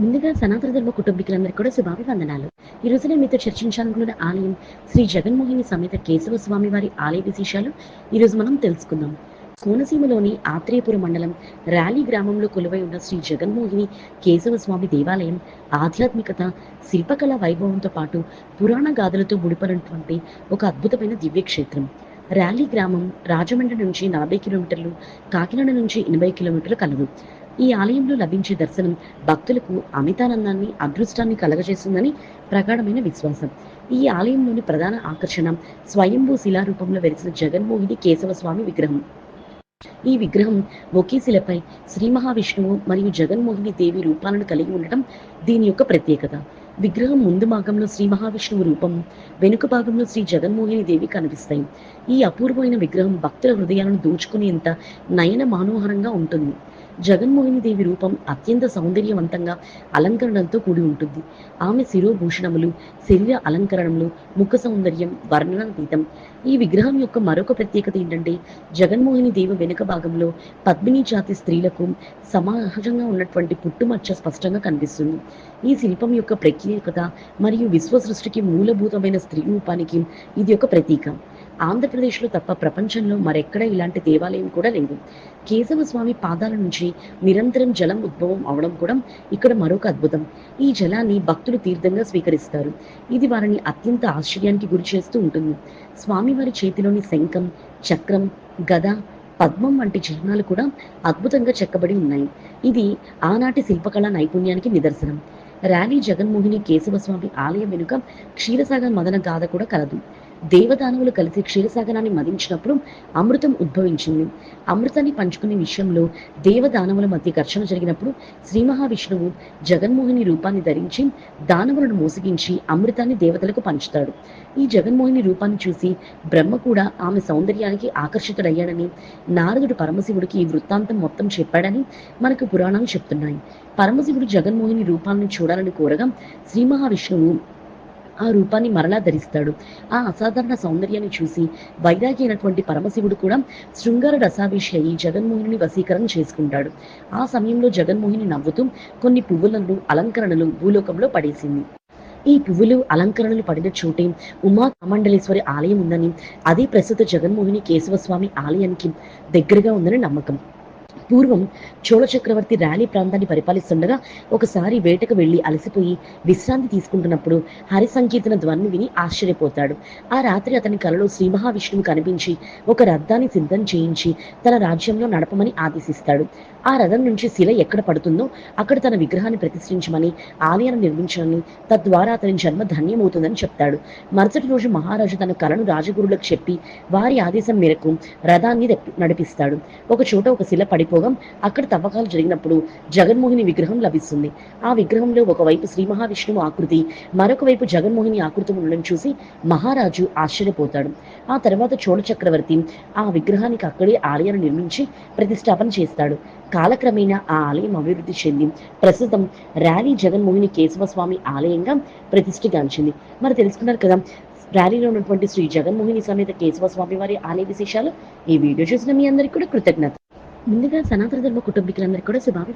ముందుగా సనాతన ధర్మ కుటుంబీకులందరికీ కూడా శుభాభివందనాలు. ఈ రోజు నేను మీతో చర్చించాలనుకున్న ఆలయం శ్రీ జగన్మోహిని సమేత కేశవ స్వామి వారి ఆలయ విశేషాలు ఈ రోజు మనం తెలుసుకుందాం. కోనసీమలోని ఆత్రేయపుర మండలం ర్యాలీ గ్రామంలో కొలువై ఉన్న శ్రీ జగన్మోహిని కేశవ స్వామి దేవాలయం ఆధ్యాత్మికత శిల్పకళ వైభవంతో పాటు పురాణ గాథలతో ముడిపడినటువంటి ఒక అద్భుతమైన దివ్యక్షేత్రం. ర్యాలీ గ్రామం రాజమండ్రి నుంచి నలభై కిలోమీటర్లు కాకినాడ నుంచి ఎనభై కిలోమీటర్లు కలదు. ఈ ఆలయంలో లభించే దర్శనం భక్తులకు అమితానందాన్ని అదృష్టాన్ని కలగజేస్తుందని ప్రగాఢమైన విశ్వాసం. ఈ ఆలయంలోని ప్రధాన ఆకర్షణ స్వయంభూ శిలారూపంలో వెలిసిన జగన్మోహిని కేశవ స్వామి విగ్రహం. ఈ విగ్రహం ఒకే శిలపై శ్రీ మహావిష్ణువు మరియు జగన్మోహిని దేవి రూపాలను కలిగి ఉండటం దీని యొక్క ప్రత్యేకత. విగ్రహం ముందు భాగంలో శ్రీ మహావిష్ణువు రూపం వెనుక భాగంలో శ్రీ జగన్మోహిని దేవి కనిపిస్తాయి. ఈ అపూర్వమైన విగ్రహం భక్తుల హృదయాలను దోచుకునేంత నయన మనోహరంగా ఉంటుంది. జగన్మోహిని దేవి రూపం అత్యంత సౌందర్యవంతంగా అలంకరణలతో కూడి ఉంటుంది. ఆమె శిరోభూషణములు శరీర అలంకరణములు ముఖ సౌందర్యం వర్ణనాతీతం. ఈ విగ్రహం యొక్క మరొక ప్రత్యేకత ఏంటంటే జగన్మోహిని దేవి వెనుక భాగంలో పద్మిని జాతి స్త్రీలకు సమాజంగా ఉన్నటువంటి పుట్టుమచ్చ స్పష్టంగా కనిపిస్తుంది. ఈ శిల్పం యొక్క ప్రత్యేకత మరియు విశ్వ సృష్టికి మూలభూతమైన స్త్రీ రూపానికి ఇది ఒక ప్రతీక. ఆంధ్రప్రదేశ్లో తప్ప ప్రపంచంలో మరెక్కడ ఇలాంటి దేవాలయం కూడా లేదు. కేశవ స్వామి పాదాల నుంచి నిరంతరం జలం ఉద్భవం అవడం కూడా ఇక్కడ మరొక అద్భుతం. ఈ జలాన్ని భక్తులు తీర్థంగా స్వీకరిస్తారు. ఇది వారిని అత్యంత ఆశ్చర్యానికి గురి చేస్తూ ఉంటుంది. స్వామివారి చేతిలోని శంఖం చక్రం గద పద్మం వంటి చిహ్నాలు కూడా అద్భుతంగా చెక్కబడి ఉన్నాయి. ఇది ఆనాటి శిల్పకళా నైపుణ్యానికి నిదర్శనం. ర్యాలీ జగన్మోహిని కేశవస్వామి ఆలయం వెనుక క్షీరసాగర్ మదన గాథ కూడా కలదు. దేవదానవులు కలిసి క్షీరసాగరాన్ని మదించినప్పుడు అమృతం ఉద్భవించింది. అమృతాన్ని పంచుకునే విషయంలో దేవదానవుల మధ్య ఘర్షణ జరిగినప్పుడు శ్రీ మహావిష్ణువు జగన్మోహిని రూపాన్ని ధరించి దానవులను మోసగించి అమృతాన్ని దేవతలకు పంచుతాడు. ఈ జగన్మోహిని రూపాన్ని చూసి బ్రహ్మ కూడా ఆమె సౌందర్యానికి ఆకర్షితుడయ్యాడని నారదుడు పరమశివుడికి ఈ వృత్తాంతం మొత్తం చెప్పాడని మనకు పురాణాలు చెప్తున్నాయి. పరమశివుడు జగన్మోహిని రూపాన్ని చూడాలని కోరగా శ్రీ మహావిష్ణువు ఆ రూపాన్ని మరలా ధరిస్తాడు. ఆ అసాధారణ సౌందర్యాన్ని చూసి వైరాగి అయినటువంటి పరమశివుడు కూడా శృంగార రసాభిషి అయి జగన్మోహిని వశీకరణ చేసుకుంటాడు. ఆ సమయంలో జగన్మోహిని నవ్వుతూ కొన్ని పువ్వులను అలంకరణలు భూలోకంలో పడేసింది. ఈ పువ్వులు అలంకరణలు పడిన చోటే ఉమా కమండలేశ్వరి ఆలయం ఉందని అదే ప్రస్తుత జగన్మోహిని కేశవస్వామి ఆలయానికి దగ్గరగా ఉందని నమ్మకం. పూర్వం చోళ చక్రవర్తి ర్యాలీ ప్రాంతాన్ని పరిపాలిస్తుండగా ఒకసారి వేటకు వెళ్ళి అలసిపోయి విశ్రాంతి తీసుకుంటున్నప్పుడు హరి సంకీర్తన ధ్వని విని ఆశ్చర్యపోతాడు. ఆ రాత్రి అతని కలలో శ్రీ మహావిష్ణువు కనిపించి ఒక రథాన్ని సిద్ధం చేయించి తన రాజ్యంలో నడపమని ఆదేశిస్తాడు. ఆ రథం నుంచి శిల ఎక్కడ పడుతుందో అక్కడ తన విగ్రహాన్ని ప్రతిష్ఠించమని ఆలయాన్ని నిర్మించమని తద్వారా అతని జన్మ ధన్యమవుతుందని చెప్తాడు. మరుసటి రోజు మహారాజు తన కలను రాజగురులకు చెప్పి వారి ఆదేశం మేరకు రథాన్ని నడిపిస్తాడు. ఒక చోట ఒక శిల పడిపో పడిపోగా అక్కడ తవ్వకాలు జరిగినప్పుడు జగన్మోహిని విగ్రహం లభిస్తుంది. ఆ విగ్రహంలో ఒకవైపు శ్రీ మహావిష్ణువు ఆకృతి మరొక వైపు జగన్మోహిని ఆకృతి ఉండడం చూసి మహారాజు ఆశ్చర్యపోతాడు. ఆ తర్వాత చోళ చక్రవర్తి ఆ విగ్రహానికి అక్కడే ఆలయాన్ని నిర్మించి ప్రతిష్టాపన చేస్తాడు. కాలక్రమేణా ఆ ఆలయం అభివృద్ధి చెంది ప్రస్తుతం ర్యాలీ జగన్మోహిని కేశవస్వామి ఆలయంగా ప్రతిష్ఠగాంచింది. మరి తెలుసుకున్నారు కదా ర్యాలీలో ఉన్నటువంటి శ్రీ జగన్మోహిని సమేత కేశవస్వామి వారి ఆలయ విశేషాలు. ఈ వీడియో చూసిన మీ అందరికీ కూడా కృతజ్ఞత ముందుగా సనాతన ధర్మ కుటుంబీకులందరికీ కూడా శుభాభి